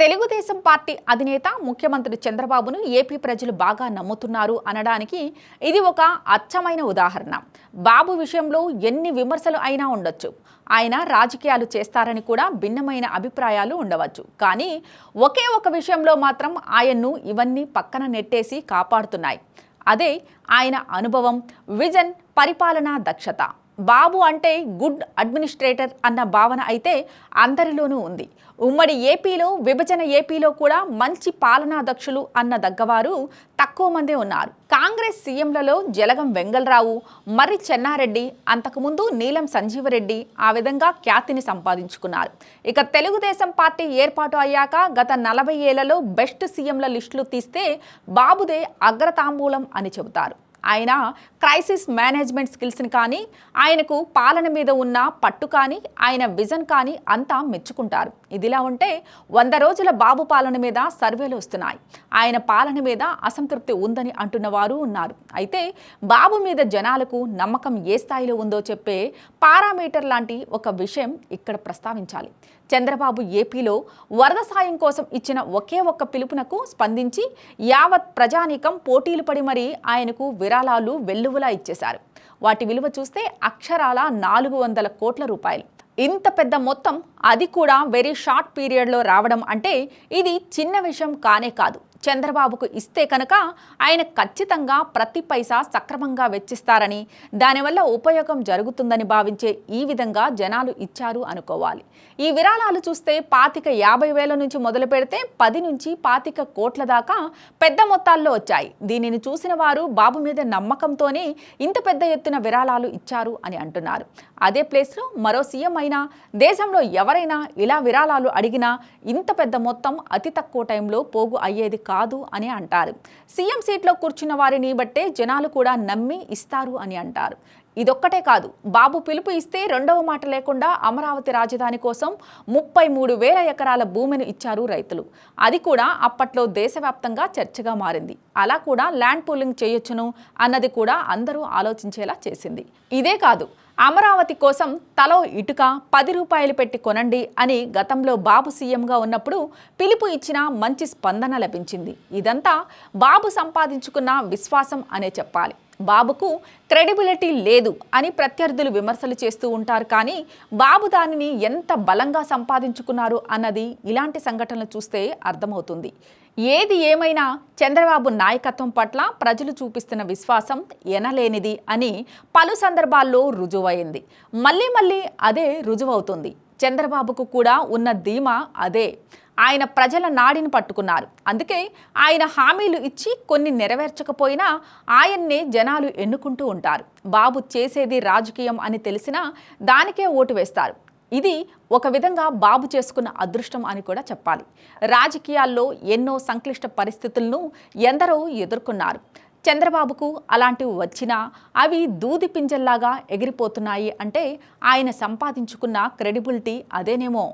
Telugu Desam party అధినేత ముఖ్యమంత్రి చంద్రబాబును ఏపీ ప్రజలు బాగా నమ్ముతున్నారు అనడానికి ఇది ఒక అచ్చమైన ఉదాహరణ. బాబు విషయంలో ఎన్ని విమర్శలు అయినా ఉండొచ్చు. ఆయన రాజకీయాలు చేస్తారని కూడా భిన్నమైన అభిప్రాయాలు ఉండవచ్చు. కానీ ఒకే ఒక విషయంలో మాత్రం ఆయన్ను ఇవన్నీ పక్కన నెట్టేసి కాపాడుతున్నాయి. అదే ఆయన అనుభవం విజన్ పరిపాలనా దక్షత. బాబు అంటే గుడ్ అడ్మినిస్ట్రేటర్ అన్న భావన అయితే అందరిలోనూ ఉంది. ఉమ్మడి ఏపీలో విభజన ఏపీలో కూడా మంచి పాలనా దక్షులు అన్న దగ్గవారు తక్కువ మందే ఉన్నారు. కాంగ్రెస్ సీఎంలలో జలగం వెంగళరావు మర్రి చెన్నారెడ్డి అంతకుముందు నీలం సంజీవరెడ్డి ఆ విధంగా ఖ్యాతిని సంపాదించుకున్నారు. ఇక తెలుగుదేశం పార్టీ ఏర్పాటు అయ్యాక గత నలభై ఏళ్ళలో బెస్ట్ సీఎంల లిస్టులు తీస్తే బాబుదే అగ్రతాంబూలం అని చెబుతారు. ఆయన క్రైసిస్ మేనేజ్మెంట్ స్కిల్స్ని కానీ ఆయనకు పాలన మీద ఉన్న పట్టు కానీ ఆయన విజన్ కానీ అంతా మెచ్చుకుంటారు. ఇదిలా ఉంటే వంద రోజుల బాబు పాలన మీద సర్వేలు వస్తున్నాయి. ఆయన పాలన మీద అసంతృప్తి ఉందని అంటున్న వారు ఉన్నారు. అయితే బాబు మీద జనాలకు నమ్మకం ఏ స్థాయిలో ఉందో చెప్పే పారామీటర్ లాంటి ఒక విషయం ఇక్కడ ప్రస్తావించాలి. చంద్రబాబు ఏపీలో వరద సాయం కోసం ఇచ్చిన ఒకే ఒక్క పిలుపునకు స్పందించి యావత్ ప్రజానీకం పోటీలు పడి మరీ ఆయనకు విరాళాలు వెల్లువలా ఇచ్చేశారు. వాటి విలువ చూస్తే అక్షరాల నాలుగు వందల కోట్ల రూపాయలు. ఇంత పెద్ద మొత్తం అది కూడా వెరీ షార్ట్ పీరియడ్లో రావడం అంటే ఇది చిన్న విషయం కానే కాదు. చంద్రబాబుకు ఇస్తే కనుక ఆయన ఖచ్చితంగా ప్రతి పైసా సక్రమంగా వెచ్చిస్తారని దానివల్ల ఉపయోగం జరుగుతుందని భావించే ఈ విధంగా జనాలు ఇచ్చారు అనుకోవాలి. ఈ విరాళాలు చూస్తే పాతిక యాభై వేల నుంచి మొదలు పెడితే పది నుంచి పాతిక కోట్ల దాకా పెద్ద మొత్తాల్లో వచ్చాయి. దీనిని చూసిన వారు బాబు మీద నమ్మకంతోనే ఇంత పెద్ద ఎత్తున విరాళాలు ఇచ్చారు అని అంటున్నారు. అదే ప్లేస్లో మరో సీఎం అయినా దేశంలో ఎవరైనా ఇలా విరాళాలు అడిగినా ఇంత పెద్ద మొత్తం అతి తక్కువ టైంలో పోగు అయ్యేది కాదు అని అంటారు. సీఎం సీట్లో కూర్చున్న వారిని బట్టే జనాలు కూడా నమ్మి ఇస్తారు అని అంటారు. ఇదొక్కటే కాదు. బాబు పిలుపు ఇస్తే రెండవ మాట లేకుండా అమరావతి రాజధాని కోసం ముప్పై మూడు వేల ఎకరాల భూమిని ఇచ్చారు రైతులు. అది కూడా అప్పట్లో దేశవ్యాప్తంగా చర్చగా మారింది. అలా కూడా ల్యాండ్ పూలింగ్ చేయొచ్చును అన్నది కూడా అందరూ ఆలోచించేలా చేసింది. ఇదే కాదు అమరావతి కోసం తలో ఇటుక పది రూపాయలు పెట్టి కొనండి అని గతంలో బాబు సీఎంగా ఉన్నప్పుడు పిలుపు ఇచ్చిన మంచి స్పందన లభించింది. ఇదంతా బాబు సంపాదించుకున్న విశ్వాసం అనే చెప్పాలి. బాబుకు క్రెడిబిలిటీ లేదు అని ప్రత్యర్థులు విమర్శలు చేస్తూ ఉంటారు. కానీ బాబు దానిని ఎంత బలంగా సంపాదించుకున్నారు అన్నది ఇలాంటి సంఘటనలు చూస్తే అర్థమవుతుంది. ఏది ఏమైనా చంద్రబాబు నాయకత్వం పట్ల ప్రజలు చూపిస్తున్న విశ్వాసం ఎనలేనిది అని పలు సందర్భాల్లో రుజువైంది. మళ్ళీ మళ్ళీ అదే రుజువవుతుంది. చంద్రబాబుకు కూడా ఉన్న ధీమా అదే. ఆయన ప్రజల నాడిని పట్టుకున్నారు. అందుకే ఆయన హామీలు ఇచ్చి కొన్ని నెరవేర్చకపోయినా ఆయన్నే జనాలు ఎన్నుకుంటూ ఉంటారు. బాబు చేసేది రాజకీయం అని తెలిసినా దానికే ఓటు వేస్తారు. ఇది ఒక విధంగా బాబు చేసుకున్న అదృష్టం అని కూడా చెప్పాలి. రాజకీయాల్లో ఎన్నో సంక్లిష్ట పరిస్థితులను ఎందరో ఎదుర్కొన్నారు. చంద్రబాబుకు అలాంటివి వచ్చినా అవి దూది పింజల్లాగా ఎగిరిపోతున్నాయి అంటే ఆయన సంపాదించుకున్న క్రెడిబిలిటీ అదేనేమో.